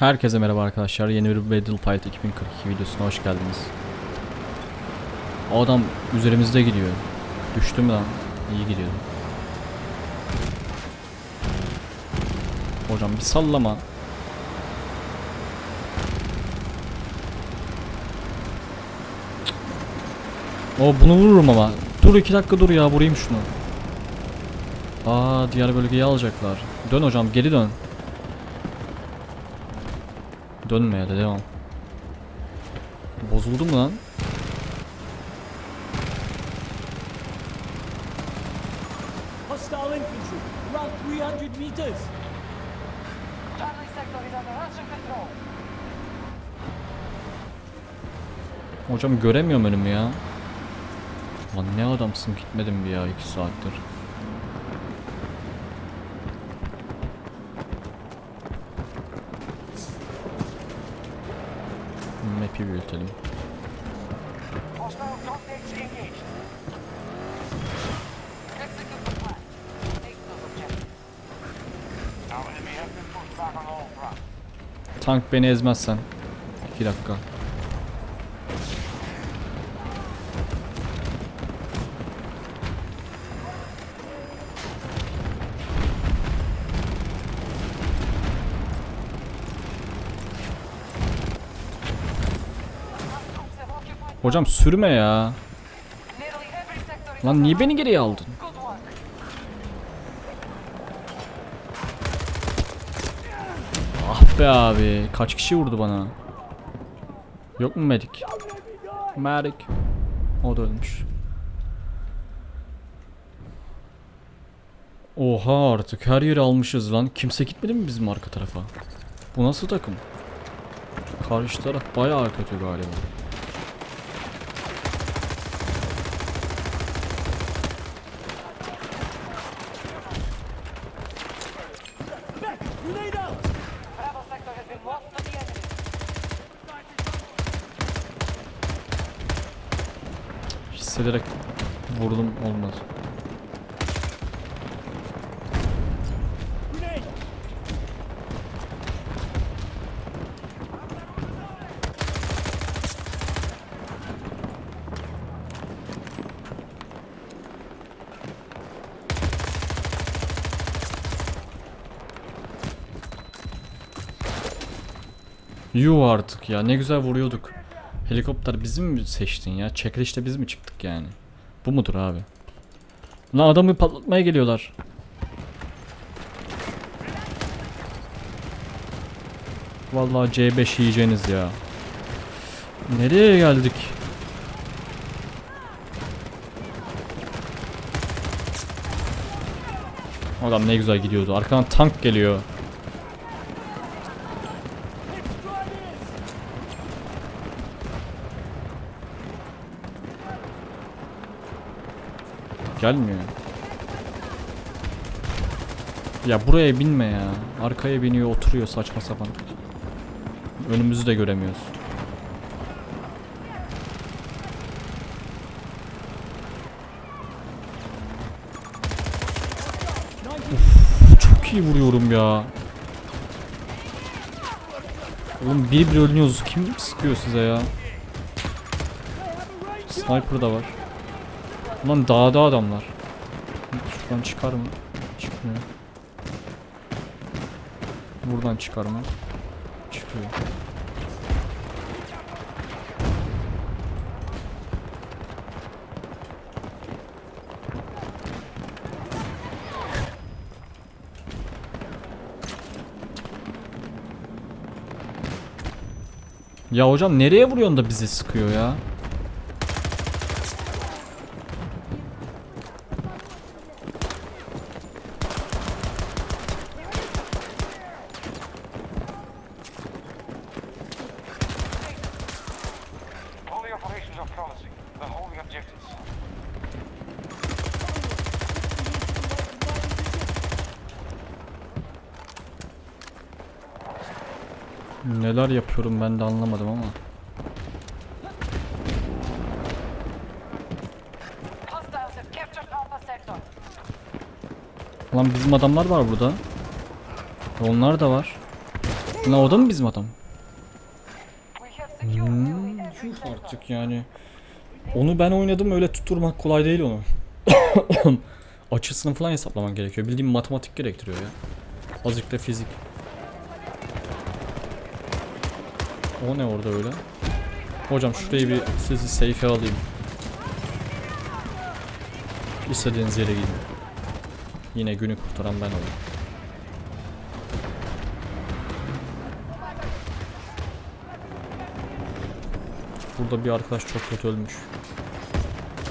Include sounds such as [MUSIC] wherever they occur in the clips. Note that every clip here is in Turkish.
Herkese merhaba arkadaşlar. Yeni bir Battlefield 2042 videosuna hoş geldiniz. O adam üzerimizde gidiyor. Düştü mü lan? İyi gidiyor. Hocam bir sallama. O bunu vururum ama. Dur iki dakika dur ya vurayım şunu. Aa diğer bölgeyi alacaklar. Dön hocam geri dön. Dönme ya da devam. Bozuldu mu lan? Hostile infantry, around 300 meters. Hocam göremiyorum önümü ya. Lan ne adamsın gitmedim bir ya 2 saattir. All fronts. Tank beni ezmezsen. 2 dakika. Hocam sürme ya. Lan niye beni geriye aldın? Ah be abi. Kaç kişi vurdu bana? Yok mu medik? Medik. O da ölmüş. Oha artık her yeri almışız lan. Kimse gitmedi mi bizim arka tarafa? Bu nasıl takım? Karşı taraf bayağı kötü galiba. Hissederek vurdum olmaz. Yuh artık ya ne güzel vuruyorduk. Helikopter bizim mi seçtin ya? Çekilişte biz mi çıktık yani? Bu mudur abi? Lan adamı patlatmaya geliyorlar. Vallahi C5 yiyeceğiniz ya. Nereye geldik? Adam ne güzel gidiyordu. Arkadan tank geliyor. Gelmiyor. Ya buraya binme ya. Arkaya biniyor oturuyor saçma sapan. Önümüzü de göremiyoruz. Uf, çok iyi vuruyorum ya. Oğlum bir bir ölüyoruz. Kim sıkıyor size ya? Sniper da var. Ulan dağda adamlar. Şuradan çıkar mı? Çıkmıyor. Buradan çıkar mı? Çıkıyor. Ya hocam nereye vuruyorsun da bizi sıkıyor ya? Neler yapıyorum ben de anlamadım ama. Lan bizim adamlar var burada. Onlar da var. Lan o da mı bizim adam? Hmm, artık yani. Onu ben oynadım öyle tutturmak kolay değil onu. [COUGHS] Açısını falan hesaplaman gerekiyor. Bildiğin matematik gerektiriyor ya. Azıcık da fizik. O ne orada öyle? Hocam şurayı bir sizi safe'e alayım. İstediğiniz yere gidin. Yine günü kurtaran ben olayım. Burada bir arkadaş çok kötü ölmüş.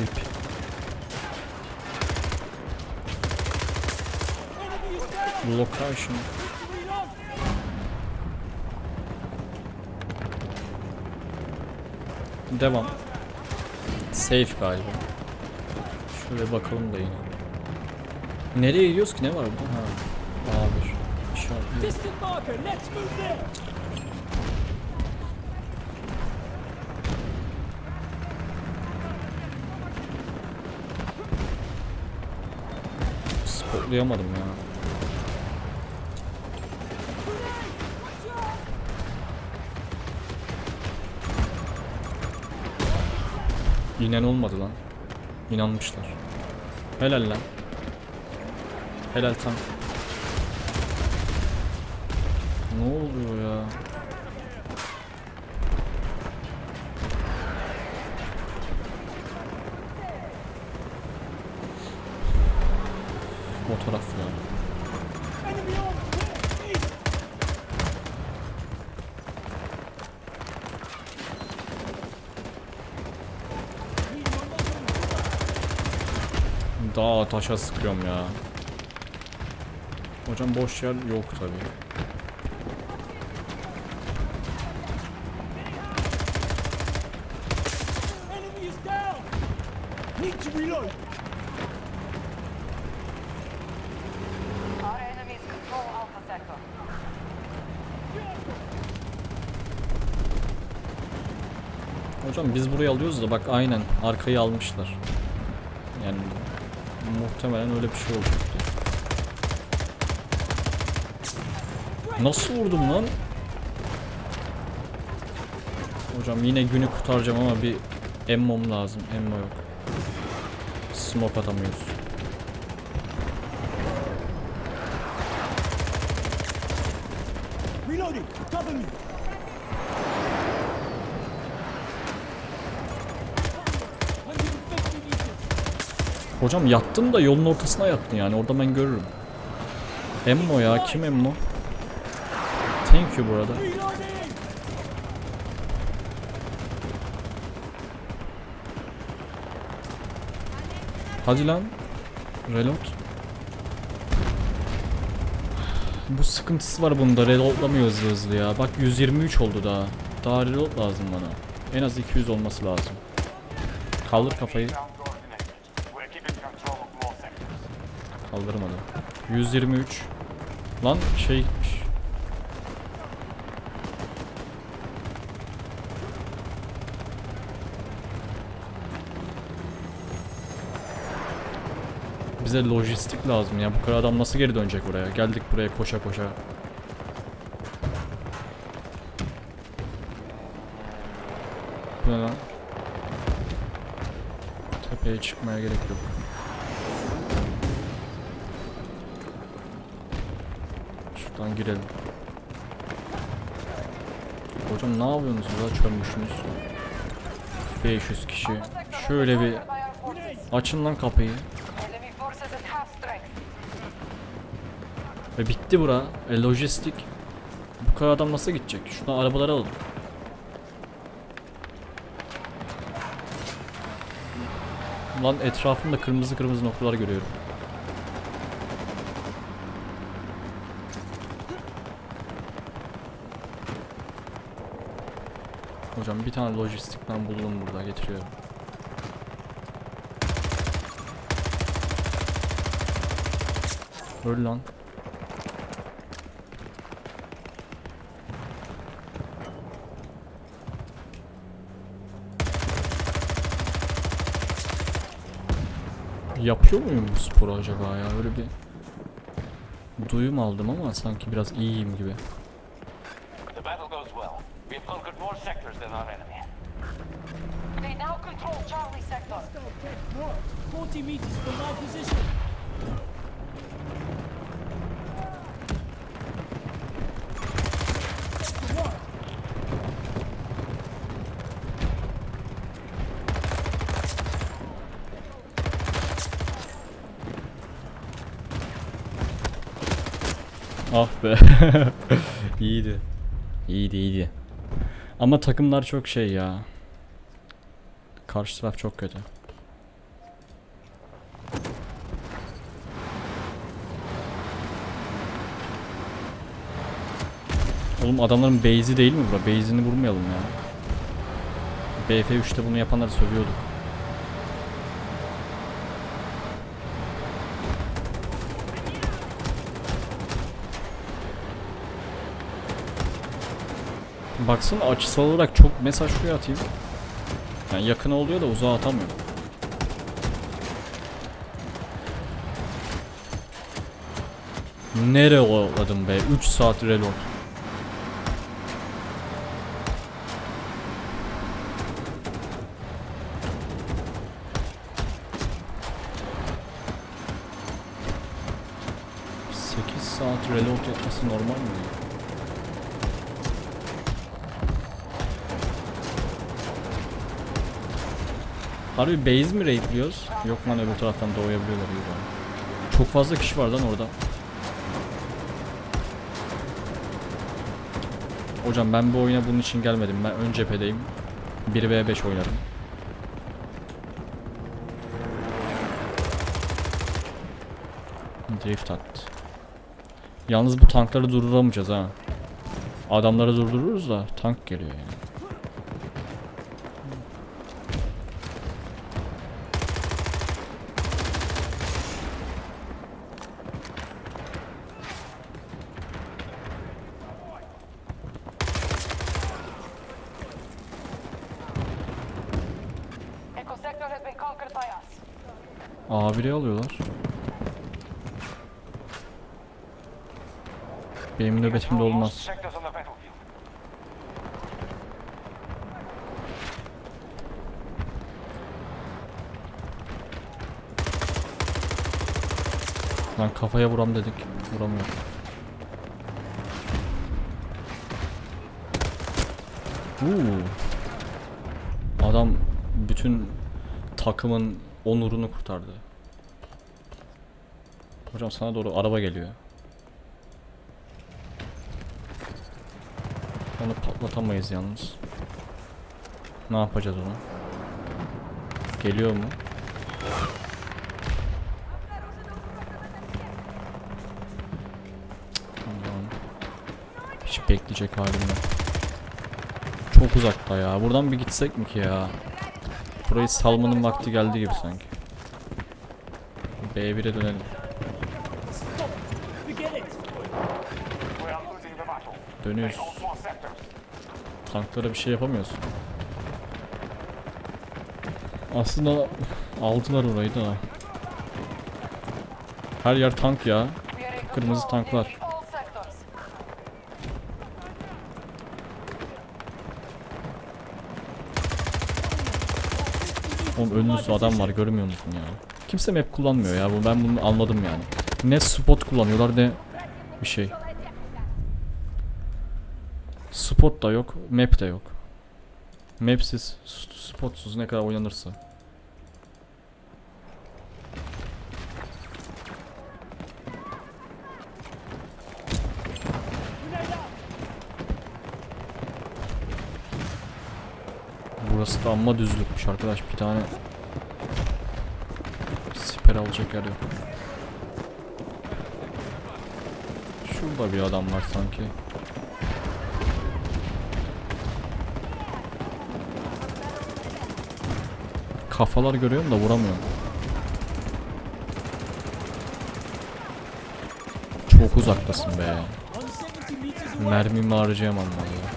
Rip. Location. Devam. Safe galiba. Şöyle bakalım da yine. Nereye gidiyoruz ki? Ne var burada? Ha. A1. İşaretli. Distant marker. Let's move there. Spotlayamadım ya. İnen olmadı lan. İnanmışlar. Helal lan. Helal tam. Ne oluyor ya? O taraf ya. Dağa taşa sıkıyorum ya. Hocam boş yer yok tabi. Enemy is down. Need to reload. Our enemies control Alpha Sector. Hocam biz burayı alıyoruz da bak aynen arkayı almışlar. Yani muhtemelen öyle bir şey oldu. Nasıl vurdum lan? Hocam yine günü kurtaracağım ama bir emmom lazım. Emmo yok. Smoke atamıyoruz. Hocam yattın da yolun ortasına yattın yani orada ben görürüm. Emmo ya kim Emmo? Thank you burada. Hadi lan. Reload. Bu sıkıntısı var bunda. Reloadlamıyor hızlı hızlı ya. Bak 123 oldu daha. Daha reload lazım bana. En az 200 olması lazım. Kaldır kafayı. Kaldırmadı. 123. Lan şey. Bize lojistik lazım ya. Bu kadar adam nasıl geri dönecek oraya? Geldik buraya koşa koşa. Bu ne lan? Tepeye çıkmaya gerek yok. Şuradan girelim. Hocam ne yapıyorsunuz ya çömmüşsünüz? 500 kişi. Şöyle bir açın lan kapıyı. Ve bitti bura. E, lojistik. Bu kadar adam nasıl gidecek? Şuradan arabaları alalım. Lan etrafımda kırmızı kırmızı noktalar görüyorum. Hocam bir tane lojistikten buldum burada getiriyorum. Öl lan. Yapıyor muyum bu sporu acaba ya? Öyle bir duyum aldım ama sanki biraz iyiyim gibi. We've conquered more sectors than our enemy. They now control Charlie sector. Hostile tech marked. 40 meters from my position. Sector marked. Ah be. [LAUGHS] iyiydi. İyiydi iyiydi. Ama takımlar çok şey ya. Karşı taraf çok kötü. Oğlum adamların base'i değil mi bura? Base'ini vurmayalım ya. BF3'te bunu yapanları sövüyorduk. Baksana açısal olarak çok mesaj şuraya atayım. Yani yakın oluyor da uzağa atamıyorum. Nere oladım be? 3 saat reload. Saat reload yapması normal mi? Harbi base mi raidliyoruz? Yok lan öbür taraftan doğuyabiliyorlar bari. Çok fazla kişi var lan orada. Hocam ben bu oyuna bunun için gelmedim. Ben ön cephedeyim. 1v5 oynarım. Drift attı. Yalnız bu tankları durduramayacağız ha. Adamları durdururuz da tank geliyor yani. A1'i alıyorlar. Benim nöbetimde olmaz. Lan kafaya vuram dedik. Vuramıyor. Uuu. Adam bütün takımın onurunu kurtardı. Hocam sana doğru araba geliyor. Onu patlatamayız yalnız. Ne yapacağız onu? Geliyor mu? Hiç bekleyecek halim yok. Çok uzakta ya. Buradan bir gitsek mi ki ya? Burayı salmanın vakti geldi gibi sanki. B1'e dönelim. Dönüyoruz. Tanklara bir şey yapamıyorsun. Aslında aldılar orayı da. Her yer tank ya. Kırmızı tanklar. Oğlum önünüzde adam var görmüyor musun ya? Kimse map kullanmıyor ya. Ben bunu anladım yani. Ne spot kullanıyorlar ne bir şey. Spot da yok, map de yok. Mapsiz, spotsuz ne kadar oynanırsa. Burası da amma düzlükmüş arkadaş bir tane siper alacak yer yok. Şurada bir adam var sanki. Kafalar görüyorum da vuramıyorum. Çok uzaktasın be. 170 meters away. Mermimi harcayamam vallahi.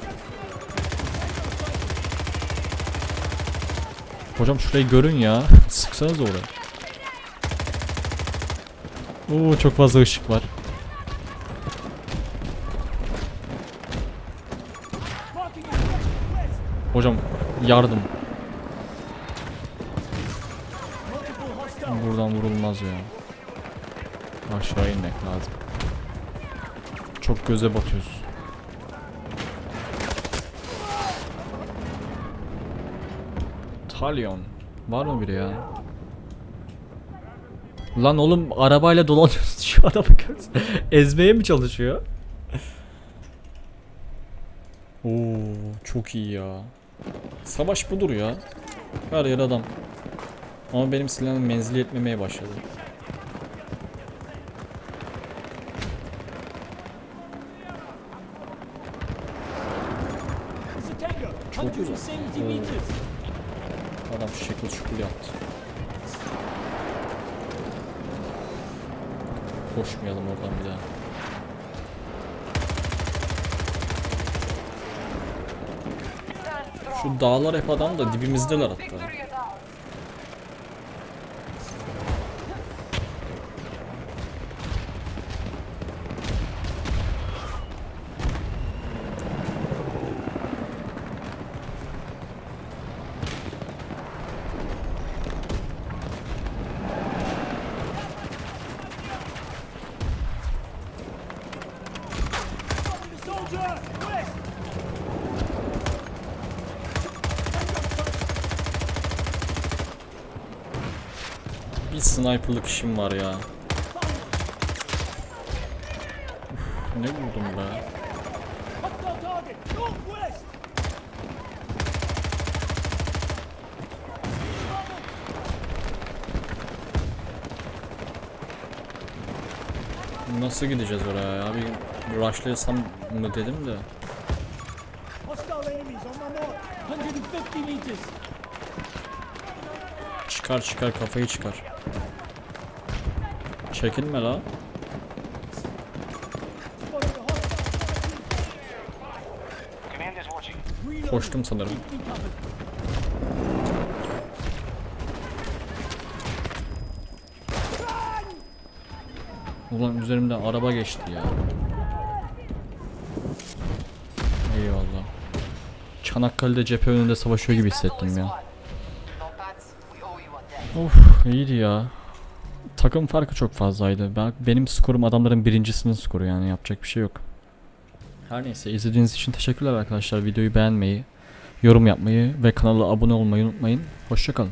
Hocam şurayı görün ya. Sıksanız oraya. Oo çok fazla ışık var. Hocam yardım. Buradan vurulmaz ya. Aşağı inmek lazım. Çok göze batıyoruz. Talyon. Var mı biri ya? Lan oğlum arabayla dolanıyoruz [LAUGHS] şu adamı göz. Ezmeye mi çalışıyor? Oo çok iyi ya. Savaş budur ya. Her yer adam. Ama benim silahım menzili yetmemeye başladı. Çok güzel. 170 Oo. meters. Adam şekil şukul yaptı. Koşmayalım oradan bir daha. Şu dağlar hep adam da dibimizdeler hatta. Sniperlık işim var ya. Uf, ne vurdum be? Nasıl gideceğiz oraya ya? Bir rushlayasam mı dedim de. Hostile enemies on my mark. 150 meters. Çıkar çıkar kafayı çıkar. Çekinme la. Koştum sanırım. Ulan üzerimden araba geçti ya. Eyvallah. Çanakkale'de cephe önünde savaşıyor gibi hissettim ya. Of iyiydi ya. Takım farkı çok fazlaydı. Ben, benim skorum adamların birincisinin skoru yani yapacak bir şey yok. Her neyse izlediğiniz için teşekkürler arkadaşlar. Videoyu beğenmeyi, yorum yapmayı ve kanala abone olmayı unutmayın. Hoşçakalın.